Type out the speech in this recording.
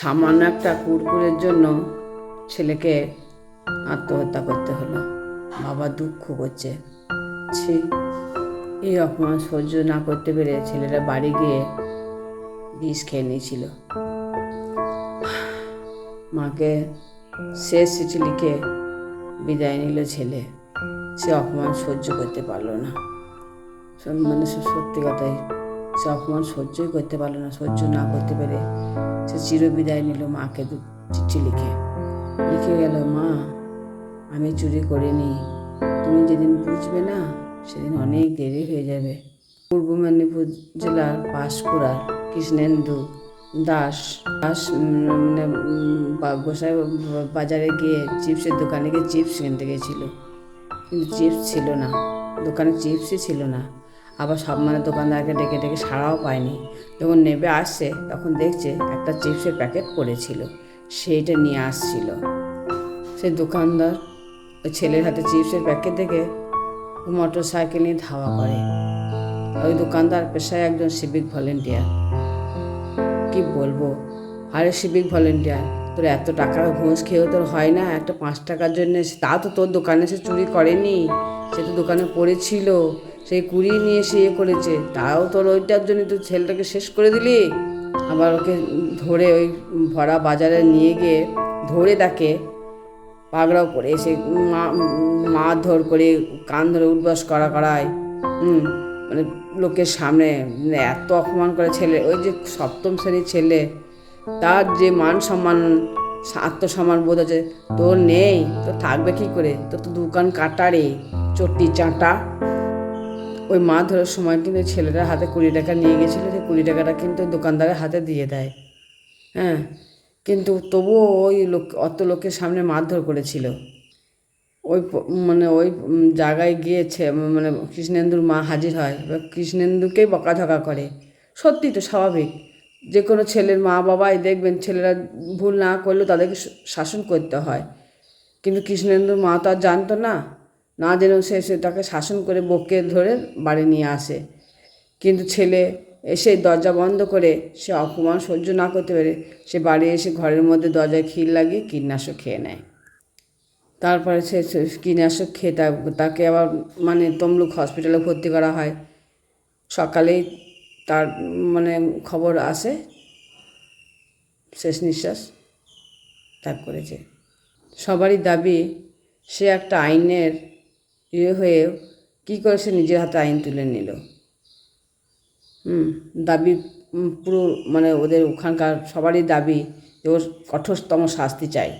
সামান্য একটা কুরকুরের জন্য ছেলেকে আত্মহত্যা করতে হলো। বাবা দুঃখ করছে। ছি, এই অপমান সহ্য না করতে পেরে ছেলেরা বাড়ি গিয়ে বিষ খেয়ে নিয়েছিল। মাকে শেষ চিঠি লিখে বিদায় নিল ছেলে। সে অপমান সহ্য করতে পারল না। মানে সত্যি কথাই। সে অপমান সহ্যই করতে পারল না, সহ্য না করতে পেরে সে চিরবিদায় নিল মাকে চিঠি লিখে। লিখে গেল, মা, আমি চুরি করিনি। তুমি যেদিন বুঝবে না, সেদিন অনেক দেরি হয়ে যাবে। পূর্ব মেদিনীপুর জেলার পাঁশকুড়ার কৃষ্ণেন্দু দাস দাস মানে গোসাই বাজারে গিয়ে চিপসের দোকানে গিয়ে চিপস কিনতে গেছিল। কিন্তু চিপস ছিল না। দোকানে চিপসই ছিল না। আবার সব মানে দোকানদারকে ডেকে ডেকে সাড়াও পায়নি। যখন নেবে আসছে, তখন দেখছে একটা চিপসের প্যাকেট পড়েছিল। সেইটা নিয়ে আসছিল। সেই দোকানদার ওই ছেলের হাতে চিপসের প্যাকেট দেখে মোটর সাইকেল নিয়ে ধাওয়া করে। ওই দোকানদার পেশায় একজন সিভিক ভলেন্টিয়ার। কি বলব? আরে সিভিক ভলেন্টিয়ার, তোর এত টাকা ঘুষ খেয়েও তোর হয় না? একটা পাঁচ টাকার জন্য তা তো তোর দোকানে সে চুরি করেনি। সে তো দোকানে পড়েছিল। সেই কুড়িয়ে নিয়ে সে ইয়ে করেছে। তাও তোর ওইটার জন্য তুই ছেলেটাকে শেষ করে দিলি? আবার ওকে ধরে ওই ভরা বাজারে নিয়ে গিয়ে ধরে তাকে পাগড়াও করে মা- মারধর করে কান ধরে উঠবাস করা করায়। হুম মানে লোকের সামনে মানে এত অপমান করে ছেলে, ওই যে সপ্তম শ্রেণির ছেলে, তার যে মান সম্মান, আত্মসম্মান বোধ আছে, তোর নেই তো থাকবে কি করে? তোর তো দোকান কাটারে চট্টি চাঁটা। ওই মা ধরার সময় কিন্তু ছেলেটার হাতে কুড়ি টাকা নিয়ে গেছিল যে কুড়ি টাকাটা কিন্তু দোকানদারের হাতে দিয়ে দেয়। হ্যাঁ কিন্তু তবুও ওই লোক, অত লোকের সামনে মারধর করেছিল। ওই মানে ওই জায়গায় গিয়েছে মানে কৃষ্ণেন্দুর মা হাজির হয়। এবার কৃষ্ণেন্দুকেই বকাঝকা করে। সত্যি তো স্বাভাবিক। যে কোনো ছেলের মা বাবাই দেখবেন ছেলেরা ভুল না করলেও তাদেরকে শাসন করতে হয়। কিন্তু কৃষ্ণেন্দুর মা তো আর জানতো না। না জেনেও সে সে তাকে শাসন করে বকে ধরে বাড়ি নিয়ে আসে। কিন্তু ছেলে এসে দরজা বন্ধ করে সে অপমান সহ্য না করতে পেরে সে বাড়ি এসে ঘরের মধ্যে দরজায় খিল লাগিয়ে কীটনাশক খেয়ে নেয়। তারপরে সে সে কীটনাশক খেয়ে তাকে আবার মানে তমলুক হসপিটালে ভর্তি করা হয়। সকালেই তার মানে খবর আসে, শেষ নিঃশ্বাস ত্যাগ করেছে। সবারই দাবি, সে একটা আইনের ইয়ে হয়ে কী করে সে নিজের হাতে আইন তুলে নিল? হুম, দাবি পুরো মানে ওদের ওখানকার সবারই দাবি যে ওর কঠোরতম শাস্তি চাই।